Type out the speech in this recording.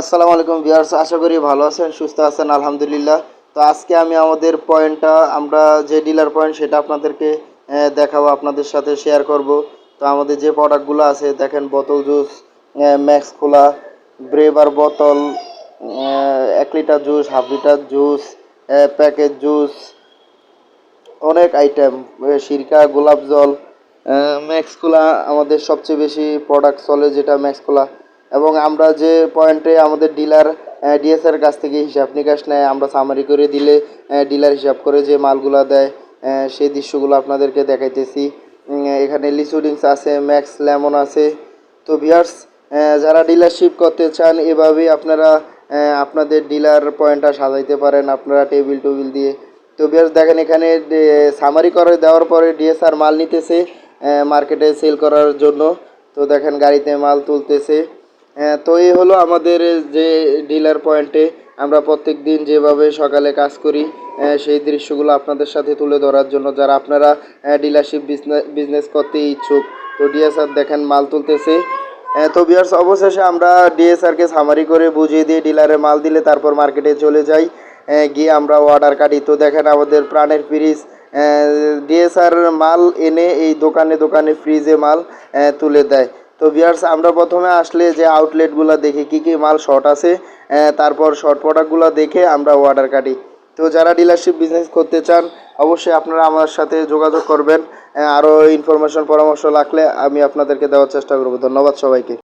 আসসালামু আলাইকুম ভিউয়ার্স, আশা করি ভালো আছেন, সুস্থ আছেন, আলহামদুলিল্লাহ। তো আজকে আমি আমাদের পয়েন্টটা, আমরা যে ডিলার পয়েন্ট সেটা আপনাদেরকে দেখাবো, আপনাদের সাথে শেয়ার করব। তো আমাদের যে প্রোডাক্টগুলো আছে, দেখেন বোতল জুস ম্যাক্স খোলা ব্রেবার বোতল এক litre juice, half litre juice packet juice, অনেক আইটেম সিরকা, গোলাপ জল ম্যাক্স কোলা আমাদের সবচেয়ে বেশি প্রোডাক্ট চলে, যেটা ম্যাক্স কোলা। এবং আমরা যে পয়েন্টে আমাদের ডিলার ডিএসআর কাছ থেকে হিসাব নিকাশ নেয়, আমরা সামারি করে দিলে ডিলার হিসাব করে যে মালগুলো দেয় সেই দৃশ্যগুলো আপনাদেরকে দেখাইতেছি। এখানে লিচু ড্রিঙ্কস আছে, ম্যাক্স লেমন আছে। তো ভিয়ার্স যারা ডিলারশিপ করতে চান, এভাবেই আপনারা আপনাদের ডিলার পয়েন্টটা সাজাইতে পারেন আপনারা টেবিল টেবিল দিয়ে। তো বেশ দেখেন এখানে সামারি করে দেওয়ার পরে ডিএসআর মাল নিতেছে মার্কেটে সেল করার জন্য। তো দেখেন গাড়িতে মাল তুলতেছে। তো এই হলো আমাদের যে ডিলার পয়েন্টে আমরা প্রত্যেক দিন যেভাবে সকালে কাজ করি সেই দৃশ্যগুলো আপনাদের সাথে তুলে ধরার জন্য যারা আপনারা ডিলারশিপ বিজনেস বিজনেস করতে ইচ্ছুক। তো ডিএসআর দেখেন মাল তুলতেছে। তো বিয়ার্স অবশেষে আমরা ডিএসআরকে সামারি করে বুঝিয়ে দিয়ে ডিলারে মাল দিলে তারপর মার্কেটে চলে যাই। গিয়ে আমরা অর্ডার কাটি। তো দেখেন আমাদের প্রাণের ফ্রিজ ডিএসআর মাল এনে এই দোকানে দোকানে ফ্রিজে মাল তুলে দেয়। তো বিয়ার্স আমরা প্রথমে আসলে যে আউটলেটগুলো দেখি, কি কি মাল শর্ট আছে তারপর শর্ট প্রোডাক্টগুলো দেখে আমরা অর্ডার কাটি। তো যারা ডিলারশিপ বিজনেস করতে চান, অবশ্যই আপনারা আমার সাথে যোগাযোগ করবেন। আরও ইনফরমেশন পরামর্শ লাগলে আমি আপনাদেরকে দেওয়ার চেষ্টা করব। ধন্যবাদ সবাইকে।